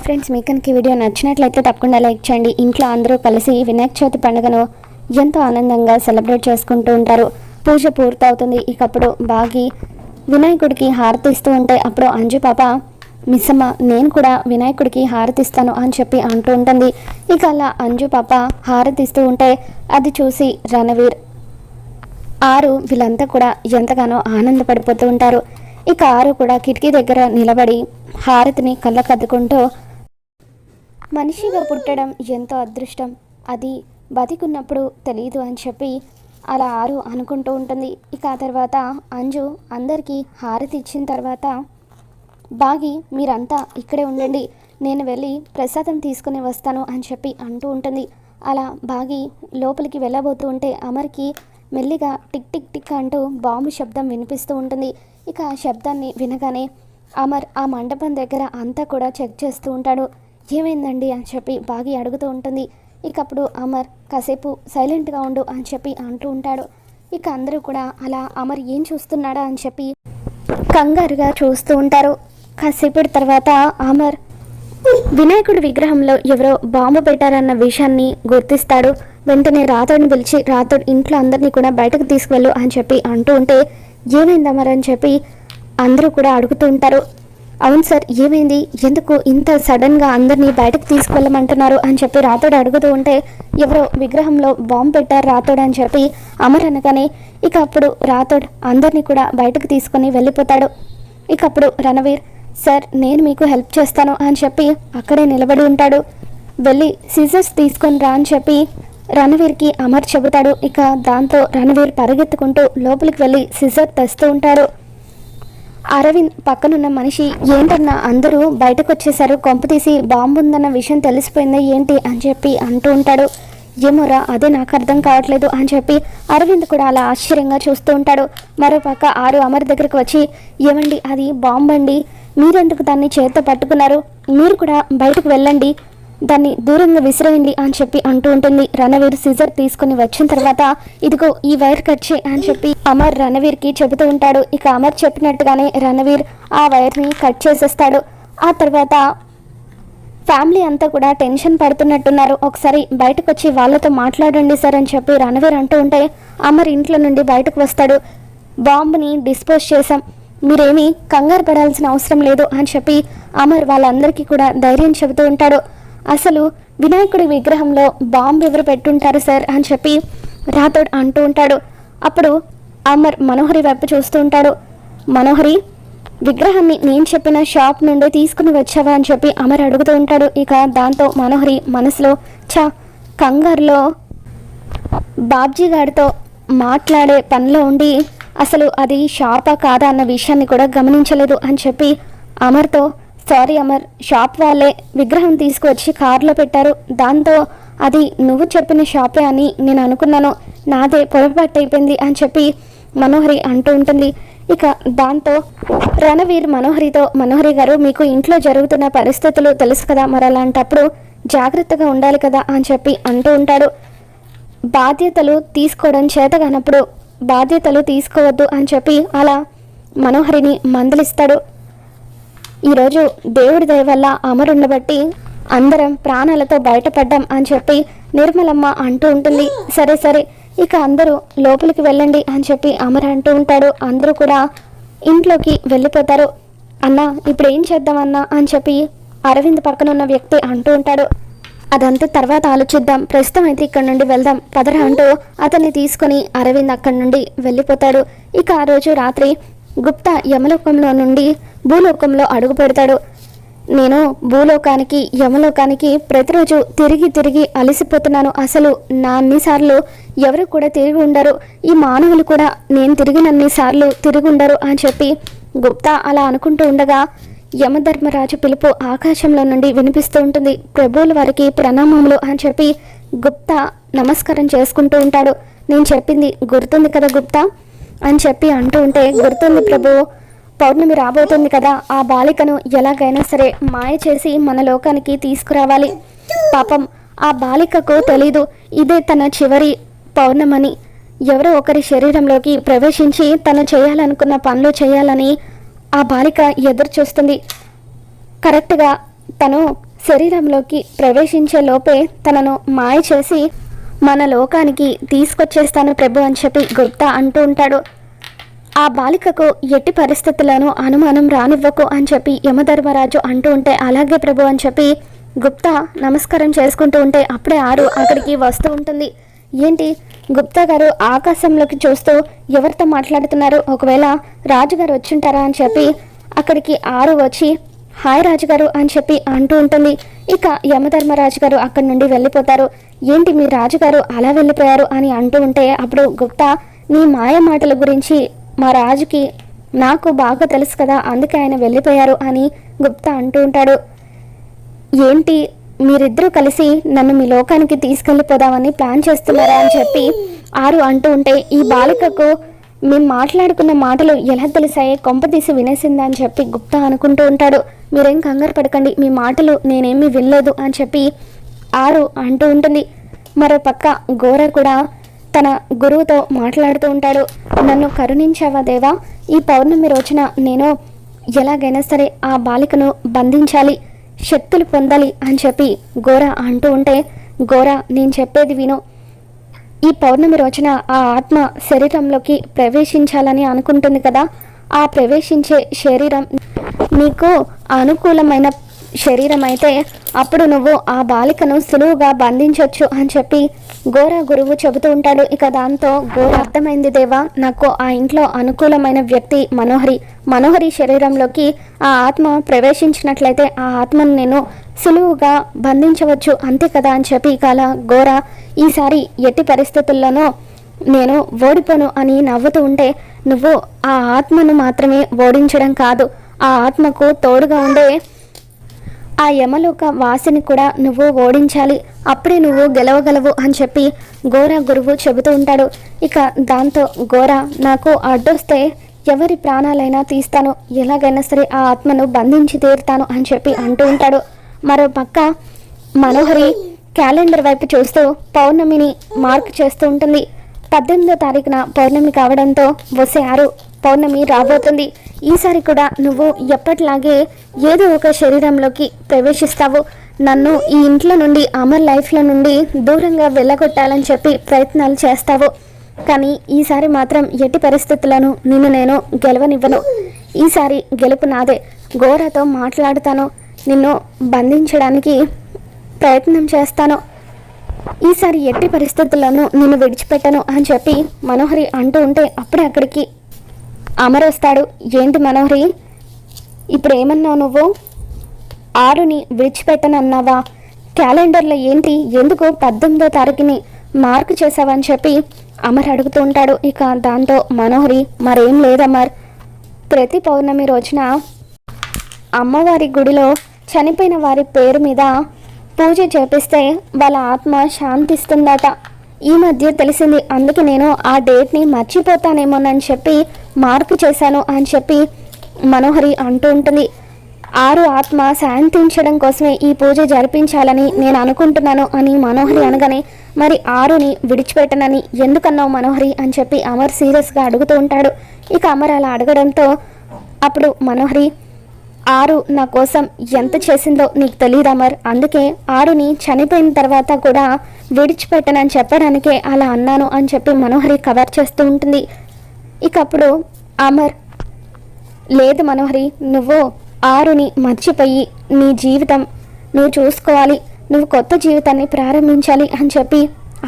Hi friends మీకు కనుక video నచ్చినట్లయితే తప్పకుండా లైక్ చేయండి. ఇంట్లో అందరూ కలిసి వినాయక చవితి పండుగను ఎంతో ఆనందంగా సెలబ్రేట్ చేసుకుంటూ ఉంటారు. పూజ పూర్తవుతుంది. ఇకప్పుడు బాగి వినాయకుడికి హారతి ఇస్తూ ఉంటే అప్పుడు అంజు పాప మిస్సమ్మ నేను కూడా వినాయకుడికి హారతి ఇస్తాను అని చెప్పి అంటూ ఉంటుంది. ఇక అలా అంజు పాప హారతి ఇస్తూ ఉంటే అది చూసి రణవీర్ ఆరు వీళ్ళంతా కూడా ఎంతగానో ఆనందపడిపోతూ ఉంటారు. ఇక ఆరు కూడా కిటికీ దగ్గర నిలబడి హారతిని కళ్ళకద్దుకుంటూ మనిషిగా పుట్టడం ఎంతో అదృష్టం. అది బతికున్నప్పుడు తెలియదు అని చెప్పి అలా ఆరు అనుకుంటూ ఉంటుంది. ఇక ఆ తర్వాత అంజు అందరికీ హారతి ఇచ్చిన తర్వాత బాగి మీరంతా ఇక్కడే ఉండండి. నేను వెళ్ళి ప్రసాదం తీసుకుని వస్తాను అని చెప్పి అంటూ ఉంటుంది. అలా బాగి లోపలికి వెళ్ళబోతూ ఉంటే అమర్కి మెల్లిగా టిక్ టిక్ టిక్ అంటూ బాంబు శబ్దం వినిపిస్తూ ఉంటుంది. ఇక ఆ శబ్దాన్ని వినగానే అమర్ ఆ మండపం దగ్గర అంతా కూడా చెక్ చేస్తూ ఉంటాడు. ఏమైందండి అని చెప్పి బాగి అడుగుతూ ఉంటుంది. ఇక అప్పుడు అమర్ కాసేపు సైలెంట్గా ఉండు అని చెప్పి అంటూ ఉంటాడు. ఇక అందరూ కూడా అలా అమర్ ఏం చూస్తున్నాడా అని చెప్పి కంగారుగా చూస్తూ ఉంటారు. కాసేపటి తర్వాత అమర్ వినాయకుడి విగ్రహంలో ఎవరో బాంబు పెట్టారన్న విషయాన్ని గుర్తిస్తాడు. వెంటనే రాతోడిని పిలిచి రాతోడు ఇంట్లో అందరినీ కూడా బయటకు తీసుకువెళ్ళు అని చెప్పి అంటూ ఉంటే ఏమైంది అమర్ అని చెప్పి అందరూ కూడా అడుగుతూ ఉంటారు. అవును సార్ ఏమైంది? ఎందుకు ఇంత సడన్గా అందరినీ బయటకు తీసుకువెళ్ళమంటున్నారు అని చెప్పి రాతోడు అడుగుతూ ఉంటే ఎవరో విగ్రహంలో బాంబు పెట్టారు రాతోడు అని చెప్పి అమర్ అనగానే ఇక అప్పుడు రాతోడ్ అందరినీ కూడా బయటకు తీసుకొని వెళ్ళిపోతాడు. ఇక అప్పుడు రణవీర్ సార్ నేను మీకు హెల్ప్ చేస్తాను అని చెప్పి అక్కడే నిలబడి ఉంటాడు. వెళ్ళి సిజర్స్ తీసుకొని రా అని చెప్పి రణవీర్కి అమర్ చెబుతాడు. ఇక దాంతో రణవీర్ పరిగెత్తుకుంటూ లోపలికి వెళ్ళి సిజర్ తెస్తూ ఉంటాడు. అరవింద్ పక్కనున్న మనిషి ఏంటన్నా అందరూ బయటకు వచ్చేసారు కొంప తీసి బాంబు ఉందన్న విషయం తెలిసిపోయిందా ఏంటి? అని చెప్పి అంటూ ఉంటాడు. ఏమోరా అదే నాకు అర్థం కావట్లేదు అని చెప్పి అరవింద్ కూడా అలా ఆశ్చర్యంగా చూస్తూ ఉంటాడు. మరోపక్క ఆరు అమర్ దగ్గరకు వచ్చి ఏమండి అది బాంబండి. అండి మీరెందుకు దాన్ని చేత్తో పట్టుకున్నారు? మీరు కూడా బయటకు వెళ్ళండి. దాన్ని దూరంగా విసిరేయండి అని చెప్పి అంటూ ఉంటుంది. రణవీర్ సిజర్ తీసుకుని వచ్చిన తర్వాత ఇదిగో ఈ వైర్ కట్ చేయి అని చెప్పి అమర్ రణవీర్కి చెబుతూ ఉంటాడు. ఇక అమర్ చెప్పినట్టుగానే రణవీర్ ఆ వైర్ని కట్ చేసేస్తాడు. ఆ తర్వాత ఫ్యామిలీ అంతా కూడా టెన్షన్ పడుతున్నట్టున్నారు. ఒకసారి బయటకు వచ్చి వాళ్ళతో మాట్లాడండి సార్ అని చెప్పి రణవీర్ అంటూ ఉంటే అమర్ ఇంట్లో నుండి బయటకు వస్తాడు. బాంబుని డిస్పోజ్ చేశాం. మీరేమీ కంగారు పడాల్సిన అవసరం లేదు అని చెప్పి అమర్ వాళ్ళందరికీ కూడా ధైర్యం చెబుతూ ఉంటాడు. అసలు వినాయకుడి విగ్రహంలో బాంబు ఎవరు పెట్టుంటారు సార్ అని చెప్పి రాథోడ్ అంటూ ఉంటాడు. అప్పుడు అమర్ మనోహరి వైపు చూస్తూ ఉంటాడు. మనోహరి విగ్రహాన్ని నేను చెప్పిన షాప్ నుండి తీసుకుని వచ్చావా అని చెప్పి అమర్ అడుగుతూ ఉంటాడు. ఇక దాంతో మనోహరి మనసులో చా కంగారులో బాబ్జీ గారితో మాట్లాడే పనిలో ఉండి అసలు అది షాపా కాదా అన్న విషయాన్ని కూడా గమనించలేదు అని చెప్పి అమర్తో సారీ అమర్ షాప్ వాళ్ళే విగ్రహం తీసుకువచ్చి కారులో పెట్టారు. దాంతో అది నువ్వు చెప్పిన షాపే అని నేను అనుకున్నాను. నాదే పొరపాటు అయిపోయింది అని చెప్పి మనోహరి అంటూ ఉంటుంది. ఇక దాంతో రణవీర్ మనోహరితో మనోహరి గారు మీకు ఇంట్లో జరుగుతున్న పరిస్థితులు తెలుసు కదా మరి అలాంటప్పుడు జాగ్రత్తగా ఉండాలి కదా అని చెప్పి అంటూ ఉంటాడు. బాధ్యతలు తీసుకోవడం చేత కానప్పుడు బాధ్యతలు తీసుకోవద్దు అని చెప్పి అలా మనోహరిని మందలిస్తాడు. ఈరోజు దేవుడి దయ వల్ల అమరుండబట్టి అందరం ప్రాణాలతో బయటపడ్డాం అని చెప్పి నిర్మలమ్మ అంటూ ఉంటుంది. సరే సరే ఇక అందరూ లోపలికి వెళ్ళండి అని చెప్పి అమర్ అంటూ ఉంటాడు. అందరూ కూడా ఇంట్లోకి వెళ్ళిపోతారు. అన్న ఇప్పుడు ఏం చేద్దామన్నా అని చెప్పి అరవింద్ పక్కన ఉన్న వ్యక్తి అంటూ ఉంటాడు. అదంతా తర్వాత ఆలోచిద్దాం. ప్రస్తుతం అయితే ఇక్కడ నుండి వెళ్దాం. పదరా అంటూ అతన్ని తీసుకొని అరవింద్ అక్కడి నుండి వెళ్ళిపోతాడు. ఇక ఆ రోజు రాత్రి గుప్తా యమలోకంలో నుండి భూలోకంలో అడుగు పెడతాడు. నేను భూలోకానికి యమలోకానికి ప్రతిరోజు తిరిగి తిరిగి అలసిపోతున్నాను. అసలు నా అన్నిసార్లు ఎవరు కూడా తిరిగి ఉండరు. ఈ మానవులు కూడా నేను తిరిగినన్నిసార్లు తిరిగి ఉండరు అని చెప్పి గుప్తా అలా అనుకుంటూ ఉండగా యమధర్మరాజు పిలుపు ఆకాశంలో నుండి వినిపిస్తూ ఉంటుంది. ప్రభువుల వారికి ప్రణామములు అని చెప్పి గుప్తా నమస్కారం చేసుకుంటూ ఉంటాడు. నేను చెప్పింది గుర్తుంది కదా గుప్తా? అని చెప్పి అంటూ ఉంటే గుర్తుంది ప్రభు పౌర్ణమి రాబోతుంది కదా ఆ బాలికను ఎలాగైనా సరే మాయ చేసి మన లోకానికి తీసుకురావాలి. పాపం ఆ బాలికకు తెలీదు ఇదే తన చివరి పౌర్ణమని. ఎవరో ఒకరి శరీరంలోకి ప్రవేశించి తను చేయాలనుకున్న పనులు చేయాలని ఆ బాలిక ఎదురు చూస్తుంది. కరెక్ట్గా తను శరీరంలోకి ప్రవేశించే లోపే తనను మాయ చేసి మన లోకానికి తీసుకొచ్చేస్తాను ప్రభు అని చెప్పి గుప్తా అంటూ ఉంటాడు. ఆ బాలికకు ఎట్టి పరిస్థితులను అనుమానం రానివ్వకు అని చెప్పి యమధర్మరాజు అంటూ ఉంటే అలాగే ప్రభు అని చెప్పి గుప్తా నమస్కారం చేసుకుంటూ ఉంటే అప్పుడే ఆరు అక్కడికి వస్తూ ఉంటుంది. ఏంటి? గుప్తా గారు ఆకాశంలోకి చూస్తూ ఎవరితో మాట్లాడుతున్నారు? ఒకవేళ రాజుగారు వచ్చుంటారా అని చెప్పి అక్కడికి ఆరు వచ్చి హాయ్ రాజుగారు అని చెప్పి అంటూ ఉంటుంది. ఇక యమధర్మరాజు గారు అక్కడి నుండి వెళ్ళిపోతారు. ఏంటి మీ రాజుగారు అలా వెళ్ళిపోయారు? అని అంటూ ఉంటే అప్పుడు గుప్తా నీ మాయ మాటల గురించి మా రాజుకి నాకు బాగా తెలుసు కదా అందుకే ఆయన వెళ్ళిపోయారు అని గుప్తా అంటూ ఉంటాడు. ఏంటి మీరిద్దరూ కలిసి నన్ను మీ లోకానికి తీసుకెళ్ళిపోదామని ప్లాన్ చేస్తున్నారా అని చెప్పి ఆరు అంటూ ఉంటే ఈ బాలికకు మేము మాట్లాడుకున్న మాటలు ఎలా తెలిసాయి కొంప తీసి వినేసిందా అని చెప్పి గుప్తా అనుకుంటూ ఉంటాడు. మీరేం కంగారు పడకండి మీ మాటలు నేనేమీ వినలేదు అని చెప్పి ఆరు అంటూ ఉంటుంది. మరో పక్క గోర కూడా తన గురువుతో మాట్లాడుతూ ఉంటాడు. నన్ను కరుణించావా దేవా? ఈ పౌర్ణమి రోజున నేను ఎలాగైనా సరే ఆ బాలికను బంధించాలి శక్తులు పొందాలి అని చెప్పి గోర అంటూ ఉంటే గోర నేను చెప్పేది విను. ఈ పౌర్ణమి రోజున ఆ ఆత్మ శరీరంలోకి ప్రవేశించాలని అనుకుంటుంది కదా ఆ ప్రవేశించే శరీరం నీకు అనుకూలమైన శరీరం అయితే అప్పుడు నువ్వు ఆ బాలికను సులువుగా బంధించవచ్చు అని చెప్పి గోర గురువు చెబుతూ ఉంటాడు ఇక దాంతో గోర అర్థమైంది దేవా నాకు ఆ ఇంట్లో అనుకూలమైన వ్యక్తి మనోహరి. మనోహరి శరీరంలోకి ఆ ఆత్మ ప్రవేశించినట్లయితే ఆ ఆత్మను నేను సులువుగా బంధించవచ్చు అంతే కదా? అని చెప్పి ఇక అలా గోర ఈసారి ఎట్టి పరిస్థితుల్లోనూ నేను ఓడిపోను అని నవ్వుతూ ఉంటే నువ్వు ఆ ఆత్మను మాత్రమే ఓడించడం కాదు ఆ ఆత్మకు తోడుగా ఉండే ఆ యమలోక వాసిని కూడా నువ్వు ఓడించాలి. అప్పుడే నువ్వు గెలవగలవు అని చెప్పి గోర గురువు చెబుతూ ఉంటాడు. ఇక దాంతో గోర నాకు అడ్డొస్తే ఎవరి ప్రాణాలైనా తీస్తాను. ఎలాగైనా సరే ఆ ఆత్మను బంధించి తీరుతాను అని చెప్పి అంటూ ఉంటాడు. మరో పక్క మనోహరి క్యాలెండర్ వైపు చూస్తూ పౌర్ణమిని మార్క్ చేస్తూ ఉంటుంది. పద్దెనిమిదో తారీఖున పౌర్ణమి కావడంతో వసే ఆరు. పౌర్ణమి రాబోతుంది. ఈసారి కూడా నువ్వు ఎప్పటిలాగే ఏదో ఒక శరీరంలోకి ప్రవేశిస్తావు. నన్ను ఈ ఇంట్లో నుండి అమర్ లైఫ్లో నుండి దూరంగా వెళ్ళగొట్టాలని చెప్పి ప్రయత్నాలు చేస్తావు. కానీ ఈసారి మాత్రం ఎట్టి పరిస్థితులను నిన్ను నేను గెలవనివ్వను. ఈసారి గెలుపు నాదే. ఘోరతో మాట్లాడుతాను. నిన్ను బంధించడానికి ప్రయత్నం చేస్తాను. ఈసారి ఎట్టి పరిస్థితులను నిన్ను విడిచిపెట్టను అని చెప్పి మనోహరి అంటూ ఉంటే అప్పుడే అక్కడికి అమర్ వస్తాడు ఏంటి మనోహరి? ఇప్పుడు ఏమన్నావు నువ్వు? ఆరుని విడిచిపెట్టనన్నావా? క్యాలెండర్లో ఏంటి? ఎందుకు పద్దెనిమిదో తారీఖుని మార్కు చేసావని చెప్పి అమర్ అడుగుతూ ఉంటాడు. ఇక దాంతో మనోహరి మరేం లేదమర్ ప్రతి పౌర్ణమి రోజున అమ్మవారి గుడిలో చనిపోయిన వారి పేరు మీద పూజ చేపిస్తే వాళ్ళ ఆత్మ శాంతిస్తుందట. ఈ మధ్య తెలిసింది అందుకే నేను ఆ డేట్ని మర్చిపోతానేమోనని చెప్పి మార్పు చేశాను అని చెప్పి మనోహరి అంటూ ఉంటుంది. ఆరు ఆత్మ శాంతించడం కోసమే ఈ పూజ జరిపించాలని నేను అనుకుంటున్నాను అని మనోహరి అనగానే మరి ఆరుని విడిచిపెట్టనని ఎందుకన్నావు మనోహరి అని చెప్పి అమర్ సీరియస్గా అడుగుతూ ఉంటాడు. ఇక అమర్ అలా అడగడంతో అప్పుడు మనోహరి ఆరు నా కోసం ఎంత చేసిందో నీకు తెలియదు అమర్. అందుకే ఆరుని చనిపోయిన తర్వాత కూడా విడిచిపెట్టనని చెప్పడానికే అలా అన్నాను అని చెప్పి మనోహరి కవర్ చేస్తూ ఉంటుంది. ఇక అప్పుడు అమర్ లేదు మనోహరి నువ్వు ఆరుని మర్చిపోయి నీ జీవితం నువ్వు చూసుకోవాలి నువ్వు కొత్త జీవితాన్ని ప్రారంభించాలి అని చెప్పి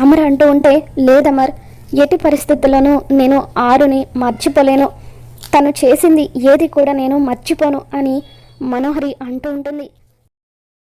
అమర్ అంటూ ఉంటే లేదమర్ ఎట్టి పరిస్థితుల్లోనూ నేను ఆరుని మర్చిపోలేను. తను చేసింది ఏది కూడా నేను మర్చిపోను అని మనోహరి అంటూ ఉంటుంది.